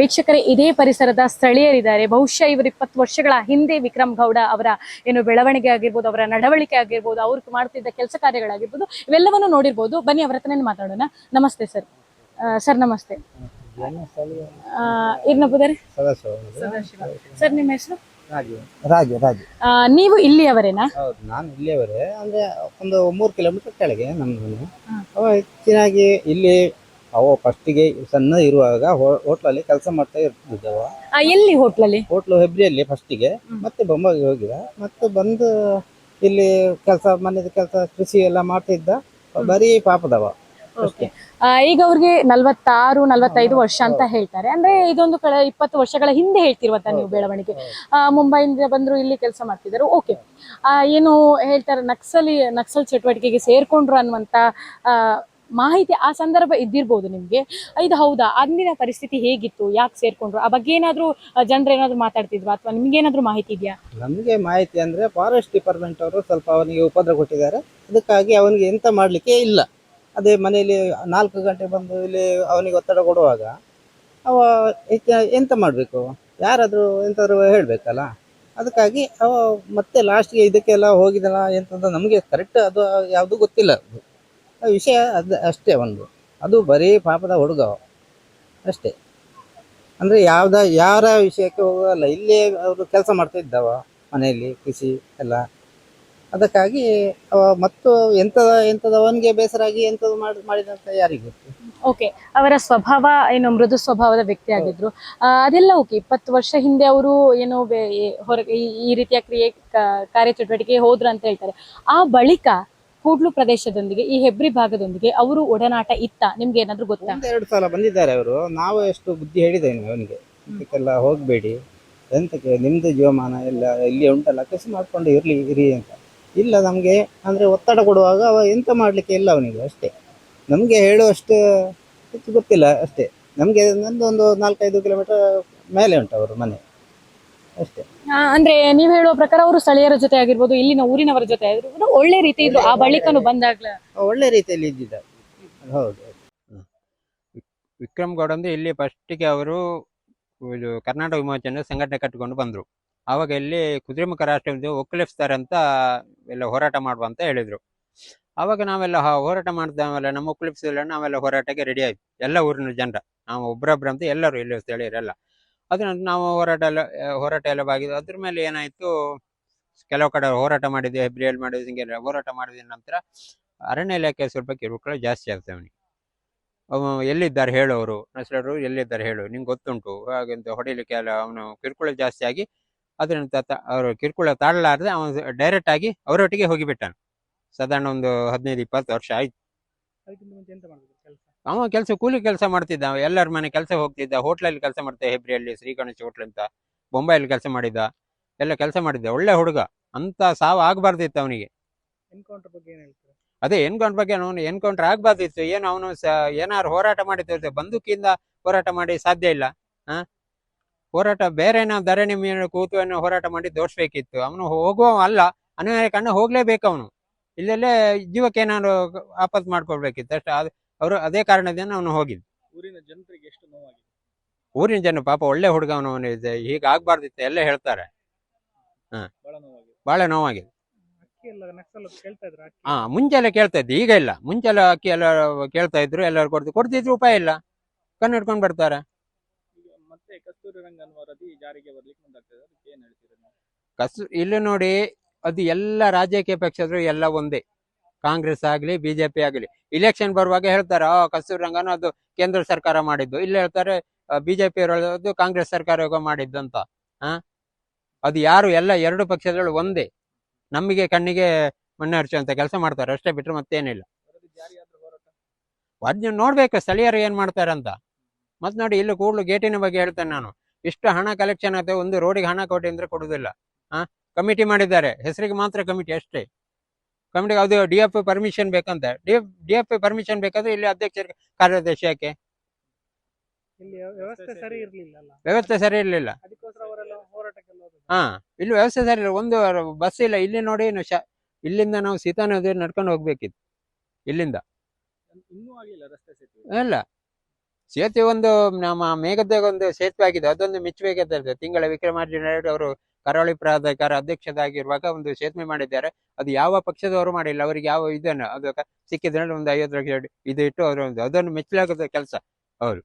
ವೀಕ್ಷಕರೇ ಇದೇ ಪರಿಸರದ ಸ್ಥಳೀಯರಿದ್ದಾರೆ. ಬಹುಶಃ ಇವರು ಇಪ್ಪತ್ತು ವರ್ಷಗಳ ಹಿಂದೆ ವಿಕ್ರಮ್ ಗೌಡ ಅವರ ಏನು ಬೆಳವಣಿಗೆ ಆಗಿರ್ಬೋದು ಅವರ ನಡವಳಿಕೆ ಆಗಿರ್ಬೋದು ಅವ್ರು ಮಾಡ್ತಿದ್ದ ಕೆಲಸ ಕಾರ್ಯಗಳಾಗಿರ್ಬೋದು ಇವೆಲ್ಲವನ್ನು ನೋಡಿರ್ಬೋದು. ಬನ್ನಿ ಅವರ ಹತ್ರನೇ ಮಾತಾಡೋಣ. ನಮಸ್ತೆ ಸರ್. ಸರ್ ನಮಸ್ತೆ. ಸರ್ ನಿಮ್ಮ ಹೆಸರು? ನೀವು ಇಲ್ಲಿಯವರೇನಾ? ಹೌದು ನಾನು ಇಲ್ಲಿಯವರೇ. ಅಂದ್ರೆ ಒಂದು ಮೂರು ಕಿಲೋಮೀಟರ್ ಕೆಳಗೆ ನಮ್ಮ ಹೆಚ್ಚಿನಾಗಿ ಇಲ್ಲಿ ಅವ ಫಸ್ಟಿಗೆ ಸಣ್ಣ ಇರುವಾಗ ಹೋಟ್ಲಲ್ಲಿ ಕೆಲಸ ಮಾಡ್ತಾ ಇರ್ತಿದ್ದವ. ಆ, ಎಲ್ಲಿ ಹೋಟ್ಲಲ್ಲಿ? ಹೋಟ್ಲು ಹೆಬ್ರಿಯಲ್ಲಿ ಫಸ್ಟಿಗೆ. ಮತ್ತೆ ಬೊಂಬಾಗಿ ಹೋಗಿದ. ಮತ್ತೆ ಬಂದು ಇಲ್ಲಿ ಕೆಲಸ ಮನೆದ ಕೆಲಸ ಕೃಷಿ ಎಲ್ಲ ಮಾಡ್ತಿದ್ದ. ಬರೀ ಪಾಪದವ. ಅಷ್ಟೇ. ಆ, ಈಗ ಅವ್ರಿಗೆ ನಲವತ್ತಾರು ನಲ್ವತ್ತೈದು ವರ್ಷ ಅಂತ ಹೇಳ್ತಾರೆ. ಅಂದ್ರೆ ಇದೊಂದು ಕಳೆ ಇಪ್ಪತ್ತು ವರ್ಷಗಳ ಹಿಂದೆ ಹೇಳ್ತಿರುವಂತ ನೀವು ಬೆಳವಣಿಗೆ. ಆ, ಮುಂಬೈಯಿಂದ ಬಂದ್ರು ಇಲ್ಲಿ ಕೆಲಸ ಮಾಡ್ತಿದ್ದಾರೆ. ಓಕೆ ಏನು ಹೇಳ್ತಾರೆ ನಕ್ಸಲಿ ನಕ್ಸಲ್ ಚಟುವಟಿಕೆಗೆ ಸೇರ್ಕೊಂಡ್ರು ಅನ್ನುವಂತ ಆ, ಮಾಹಿತಿ ಆ ಸಂದರ್ಭ ಇದ್ದಿರ್ಬೋದು ನಿಮಗೆ? ಇದು ಹೌದಾ? ಅಂದಿನ ಪರಿಸ್ಥಿತಿ ಹೇಗಿತ್ತು? ಯಾಕೆ ಸೇರ್ಕೊಂಡ್ರು? ಆ ಬಗ್ಗೆ ಏನಾದರೂ ಜನರು ಏನಾದರೂ ಮಾತಾಡ್ತಿದ್ರು ಅಥವಾ ನಿಮ್ಗೆ ಏನಾದರೂ ಮಾಹಿತಿ ಇದೆಯಾ? ನಮಗೆ ಮಾಹಿತಿ ಅಂದರೆ ಫಾರೆಸ್ಟ್ ಡಿಪಾರ್ಟ್ಮೆಂಟ್ ಅವರು ಸ್ವಲ್ಪ ಅವನಿಗೆ ಉಪದ್ರ ಕೊಟ್ಟಿದ್ದಾರೆ. ಅದಕ್ಕಾಗಿ ಅವನಿಗೆ ಎಂತ ಮಾಡಲಿಕ್ಕೆ ಇಲ್ಲ. ಅದೇ ಮನೆಯಲ್ಲಿ ನಾಲ್ಕು ಗಂಟೆ ಬಂದು ಇಲ್ಲಿ ಅವನಿಗೆ ಒತ್ತಡ ಕೊಡುವಾಗ, ಅವ ಎಂತ ಮಾಡಬೇಕು? ಯಾರಾದರೂ ಎಂತಾದ್ರು ಹೇಳಬೇಕಲ್ಲ? ಅದಕ್ಕಾಗಿ ಅವ ಮತ್ತೆ ಲಾಸ್ಟ್ಗೆ ಇದಕ್ಕೆಲ್ಲ ಹೋಗಿದಲ್ಲ ಎಂತಂದ್ರೆ ನಮಗೆ ಕರೆಕ್ಟ್ ಅದು, ಯಾವುದು ಗೊತ್ತಿಲ್ಲ. ಅದು ವಿಷಯ ಅದು ಅಷ್ಟೇ ಒಂದು. ಅದು ಬರೀ ಪಾಪದ ಹುಡುಗ ಅಷ್ಟೇ. ಅಂದರೆ ಯಾವ್ದ, ಯಾರ ವಿಷಯಕ್ಕೆ ಹೋಗಲ್ಲ. ಇಲ್ಲೇ ಅವರು ಕೆಲಸ ಮಾಡ್ತಾ ಇದ್ದವ ಮನೆಯಲ್ಲಿ, ಕೃಷಿ ಎಲ್ಲ. ಅದಕ್ಕಾಗಿ ಅವ ಮತ್ತು ಎಂಥದ ಎಂಥದ ಅವನಿಗೆ ಬೇಸರಾಗಿ ಎಂಥದ್ದು ಮಾಡಿ ಮಾಡಿದಂತ ಯಾರಿಗೆ ಗೊತ್ತು. ಓಕೆ. ಅವರ ಸ್ವಭಾವ, ಏನು, ಮೃದು ಸ್ವಭಾವದ ವ್ಯಕ್ತಿ ಆಗಿದ್ರು. ಅದೆಲ್ಲ ಓಕೆ. ಇಪ್ಪತ್ತು ವರ್ಷ ಹಿಂದೆ ಅವರು ಏನೋ ಹೊರಗೆ ಈ- ರೀತಿಯ ಕ್ರಿಯೆ ಕಾರ್ಯಚಟುವಟಿಕೆ ಹೋದ್ರು ಅಂತ ಹೇಳ್ತಾರೆ. ಆ ಬಳಿಕ ಕೂಡ್ಲು ಪ್ರದೇಶದೊಂದಿಗೆ ಈ ಹೆಬ್ರಿ ಭಾಗದೊಂದಿಗೆ ಅವರು ಒಡನಾಟ ಇತ್ತ? ನಿಮ್ಗೆ ಏನಾದ್ರು ಗೊತ್ತಾ? ಎರಡು ಸಲ ಬಂದಿದ್ದಾರೆ ಅವರು. ನಾವು ಎಷ್ಟು ಬುದ್ಧಿ ಹೇಳಿದ್ದೇನೆ ಅವನಿಗೆ. ಇದಕ್ಕೆಲ್ಲ ಹೋಗಬೇಡಿ. ಎಂತಕ್ಕೆ ನಿಮ್ದು ಜೀವಮಾನ ಎಲ್ಲ ಇಲ್ಲಿ ಉಂಟಲ್ಲ ಕಸಿ ಮಾಡ್ಕೊಂಡು ಇರ್ಲಿ ಇರಿ ಅಂತ. ಇಲ್ಲ ನಮಗೆ ಅಂದ್ರೆ ಒತ್ತಡ ಕೊಡುವಾಗ ಅವ ಎಂತ ಮಾಡ್ಲಿಕ್ಕೆ ಇಲ್ಲ ಅವನಿಗೆ ಅಷ್ಟೇ. ನಮಗೆ ಹೇಳುವಷ್ಟು ಹೆಚ್ಚು ಗೊತ್ತಿಲ್ಲ ಅಷ್ಟೇ. ನಮಗೆ ನಂದು ಒಂದು ನಾಲ್ಕೈದು ಕಿಲೋಮೀಟರ್ ಮೇಲೆ ಉಂಟು ಅವರು ಮನೆ. ಅಷ್ಟೇ. ಅಂದ್ರೆ ನೀವ್ ಹೇಳುವ ಪ್ರಕಾರ ಅವರು ಸ್ಥಳೀಯರ ಜೊತೆ ಆಗಿರ್ಬೋದು ಇಲ್ಲಿನ ಊರಿನವರ ಜೊತೆ ಆಗಿರ್ಬೋದು ಒಳ್ಳೆ ರೀತಿ ಇದ್ರು ಆ ಬಳಿಕನು ಬಂದಾಗ್ಲ. ಒಳ್ಳೆ ರೀತಿಯಲ್ಲಿ ಇದ್ದಿದ್ದಾರೆ. ಹೌದು. ವಿಕ್ರಮ್ ಗೌಡ ಅಂದ್ರೆ ಇಲ್ಲಿ ಫಸ್ಟಿಗೆ ಅವರು ಇದು ಕರ್ನಾಟಕ ವಿಮೋಚನೆ ಸಂಘಟನೆ ಕಟ್ಟಿಕೊಂಡು ಬಂದರು. ಆವಾಗ ಇಲ್ಲಿ ಕುದುರೆಮುಖ ರಾಷ್ಟ್ರ ಒಕ್ಕಲಿಸ್ತಾರೆ ಅಂತ ಎಲ್ಲ ಹೋರಾಟ ಮಾಡುವ ಅಂತ ಹೇಳಿದ್ರು. ಆವಾಗ ನಾವೆಲ್ಲ ಹೋರಾಟ ಮಾಡಿದಾವೆಲ್ಲ ನಮ್ಮ ಒಕ್ಕಲಿಸಿಲ್ಲ ನಾವೆಲ್ಲ ಹೋರಾಟಕ್ಕೆ ರೆಡಿ ಆಯ್ತು. ಎಲ್ಲ ಊರಿನ ಜನರ. ನಾವು ಒಬ್ರೊಬ್ರು ಅಂತ ಎಲ್ಲರೂ ಇಲ್ಲಿ ಸ್ಥಳೀಯರೆಲ್ಲ. ನಂತರ ನಾವು ಹೋರಾಟ ಎಲ್ಲ ಹೋರಾಟ ಎಲ್ಲ ಬಾಗಿದ್ವಿ ಅದ್ರ ಮೇಲೆ ಏನಾಯ್ತು, ಕೆಲವು ಕಡೆ ಹೋರಾಟ ಮಾಡಿದ್ವಿ ಹೆಬ್ರಿಯಲ್ ಮಾಡಿದ್ವಿ ಹಿಂಗೆಲ್ಲ ಹೋರಾಟ ಮಾಡಿದ ನಂತರ ಅರಣ್ಯ ಇಲಾಖೆ ಸ್ವಲ್ಪ ಕಿರುಕುಳ ಜಾಸ್ತಿ ಆಗ್ತವೆ ಅವನಿಗೆ. ಅವ ಎಲ್ಲಿದ್ದಾರೆ ಹೇಳೋರು ನಸ್ಲರು ಎಲ್ಲಿದ್ದಾರೆ ಹೇಳು, ನಿಂಗೆ ಗೊತ್ತುಂಟು ಹಾಗೆಂತ ಹೊಡಿಲಿಕ್ಕೆ ಎಲ್ಲ ಅವನು ಕಿರುಕುಳ ಜಾಸ್ತಿ ಆಗಿ, ಅದರಿಂದ ಅವರು ಕಿರುಕುಳ ತಾಳಲಾರದೆ ಅವನು ಡೈರೆಕ್ಟ್ ಆಗಿ ಅವರೊಟ್ಟಿಗೆ ಹೋಗಿಬಿಟ್ಟನು. ಸಾಧಾರಣ ಒಂದು ಹದಿನೈದು, ಇಪ್ಪತ್ತು ವರ್ಷ ಆಯ್ತು. ಅವ ಕೆಲಸ ಕೂಲಿ ಕೆಲಸ ಮಾಡ್ತಿದ್ದ ಎಲ್ಲರ ಮನೆ ಕೆಲಸ ಹೋಗ್ತಿದ್ದ ಹೋಟ್ಲಲ್ಲಿ ಕೆಲಸ ಮಾಡ್ತಿದ್ದ ಹೆಬ್ರಿಯಲ್ಲಿ ಶ್ರೀ ಗಣೇಶ್ ಹೋಟ್ಲ್ ಅಂತ ಬೊಂಬೈಲಿ ಕೆಲಸ ಮಾಡಿದ್ದ ಎಲ್ಲ ಕೆಲಸ ಮಾಡಿದ್ದ ಒಳ್ಳೆ ಹುಡುಗ ಅಂತ ಸಾವು ಆಗ್ಬಾರ್ದಿತ್ತು ಅವನಿಗೆ. ಎನ್ಕೌಂಟರ್ ಬಗ್ಗೆ ಏನ್ ಹೇಳ್ತಾರೆ? ಅದೇ ಎನ್ಕೌಂಟರ್ ಬಗ್ಗೆ ಅವನು ಎನ್ಕೌಂಟರ್ ಆಗ್ಬಾರ್ದಿತ್ತು ಏನು ಅವನು ಏನಾರು ಹೋರಾಟ ಮಾಡಿ ತೋರಿಸ ಬಂದೂಕಿಂದ ಹೋರಾಟ ಮಾಡಿ ಸಾಧ್ಯ ಇಲ್ಲ ಹೋರಾಟ ಬೇರೆ ನಾವು ಧರಣಿ ಮೇಲೆ ಕೂತು ಏನೋ ಹೋರಾಟ ಮಾಡಿ ತೋರಿಸ್ಬೇಕಿತ್ತು ಅವನು ಹೋಗುವ ಅಲ್ಲ ಅನಿವಾರ್ಯ ಕಣ್ಣು ಹೋಗ್ಲೇಬೇಕು ಅವನು. ಇಲ್ಲೆಲ್ಲೇ ಜೀವಕ್ಕೆ ಏನಾದ್ರು ಆಪತ್ ಮಾಡ್ಕೊಳ್ಬೇಕಿತ್ತು ಅಷ್ಟೇ ಅದು ಅವರು ಅದೇ ಕಾರಣದಿಂದ ಅವನು ಹೋಗಿದ್ದು. ಊರಿನ ಜನರಿಗೆ ಎಷ್ಟು ನೋವಾಗಿದೆ? ಊರಿನ ಜನ ಪಾಪ ಒಳ್ಳೆ ಹುಡುಗ ಅವನು ಅವನಿದೆ ಹೀಗೆ ಆಗ್ಬಾರ್ದಿತ್ತು ಎಲ್ಲ ಹೇಳ್ತಾರೆ. ಬಹಳ ನೋವಾಗಿದೆ. ಬಹಳ ನೋವಾಗಿದೆ. ಅಕ್ಕಿ ಎಲ್ಲ ನಕ್ಸಲ್ ಕೇಳ್ತಾ ಇದ್ರ ಅಕ್ಕಿ. ಹಾ ಮುಂಚೆ ಎಲ್ಲ ಕೇಳ್ತಾ ಇದ್ದು ಈಗ ಇಲ್ಲ. ಮುಂಚೆಲ್ಲ ಅಕ್ಕಿ ಎಲ್ಲ ಕೇಳ್ತಾ ಇದ್ರು ಎಲ್ಲರೂ ಕೊಡ್ತಿದ್ರು ಕೊಡ್ತಿದ್ರು ಉಪಾಯ ಇಲ್ಲ. ಕಣ್ಣು ಹಿಡ್ಕೊಂಡು ಬರ್ತಾರೆ. ಮತ್ತೆ ಕಸ್ತೂರಿ ರಂಗನ್ ವರದಿ ಜಾರಿಗೆ ಬರ್ಲಿಕ್ಕೆ ಮುಂದಾಗ್ತದೆ ಅದಕ್ಕೆ ಏನ್ ಹೇಳ್ತೀರಾ ನೀವು? ಕಸ್ ಇಲ್ಲಿ ನೋಡಿ ಅದು ಎಲ್ಲ ರಾಜಕೀಯ ಪಕ್ಷದ್ರು ಎಲ್ಲ ಒಂದೇ. ಕಾಂಗ್ರೆಸ್ ಆಗ್ಲಿ ಬಿಜೆಪಿ ಆಗಲಿ. ಇಲೆಕ್ಷನ್ ಬರುವಾಗ ಹೇಳ್ತಾರೆ, ಆ, ಕಸ್ತೂರಿ ರಂಗನ ಅದು ಕೇಂದ್ರ ಸರ್ಕಾರ ಮಾಡಿದ್ದು. ಇಲ್ಲಿ ಹೇಳ್ತಾರೆ ಬಿಜೆಪಿ ಅದು ಕಾಂಗ್ರೆಸ್ ಸರ್ಕಾರ ಮಾಡಿದ್ದು ಅಂತ. ಹಾ ಅದು ಯಾರು, ಎಲ್ಲ ಎರಡು ಪಕ್ಷಗಳು ಒಂದೇ. ನಮಗೆ ಕಣ್ಣಿಗೆ ಮಣ್ಣೆ ಹರಿಸುವಂತ ಕೆಲಸ ಮಾಡ್ತಾರೆ, ಅಷ್ಟೇ ಬಿಟ್ರೆ ಮತ್ತೇನಿಲ್ಲ. ಅದನ್ನ ನೋಡ್ಬೇಕು, ಸ್ಥಳೀಯರು ಏನ್ ಮಾಡ್ತಾರೆ ಅಂತ. ಮತ್ ನೋಡಿ, ಇಲ್ಲಿ ಕೂಡ್ಲು ಗೇಟಿನ ಬಗ್ಗೆ ಹೇಳ್ತೇನೆ ನಾನು. ಇಷ್ಟು ಹಣ ಕಲೆಕ್ಷನ್ ಆಗುತ್ತೆ ಒಂದು ರೋಡಿಗೆ ಹಣ ಕೊಟ್ಟಿ ಅಂದ್ರೆ ಕೊಡುದಿಲ್ಲ ಆ? ಕಮಿಟಿ ಮಾಡಿದ್ದಾರೆ, ಹೆಸರಿಗೆ ಮಾತ್ರ ಕಮಿಟಿ, ಅಷ್ಟೇ. ಕಮಿಟಿಗೆ ಅದು ಡಿ ಎಫ್ ಪರ್ಮಿಷನ್ ಬೇಕಂತ. D F D F permission ಬೇಕಾದ್ರೆ ಇಲ್ಲಿ ಅಧ್ಯಕ್ಷ ಕಾರ್ಯದರ್ಶಿ ಯಾಕೆ? ವ್ಯವಸ್ಥೆ ಸರಿ ಇರ್ಲಿಲ್ಲ ಹಾ ಇಲ್ಲಿ ವ್ಯವಸ್ಥೆ ಸರಿ ಇಲ್ಲ ಒಂದು ಬಸ್ ಇಲ್ಲ. ಇಲ್ಲಿ ನೋಡಿ ಇಲ್ಲಿಂದ ನಾವು ಸೀತಾ ನದಿ ನಡ್ಕೊಂಡು ಹೋಗ್ಬೇಕಿತ್ತು. ಇಲ್ಲಿಂದ. ಇಲ್ಲ. ಸೇತುವೆ ಒಂದು ನಮ್ಮ ಮೇಘದಾಗ ಒಂದು ಸೇತುವೆ ಆಗಿದೆ. ಅದೊಂದು ಮಿಚ್ಚಬೇಕಾಗ್ತದೆ ತಿಂಗಳ ವಿಕ್ರಮಾರ್ಜುನ ಅವರು ಕರಾವಳಿ ಪ್ರಾಧಿಕಾರ ಅಧ್ಯಕ್ಷರಾಗಿರುವಾಗ ಒಂದು ಸೇತುವೆ ಮಾಡಿದ್ದಾರೆ. ಅದು ಯಾವ ಪಕ್ಷದವರು ಮಾಡಿಲ್ಲ. ಅವರಿಗೆ ಯಾವ ಇದನ್ನು ಅದು ಸಿಕ್ಕಿದ್ರೆ ಒಂದು ಐವತ್ತು ಲಕ್ಷ ಇದು ಇಟ್ಟು ಅವರು ಒಂದು ಅದನ್ನು ಮೆಚ್ಚಲಾಗದ ಕೆಲಸ. ಹೌದು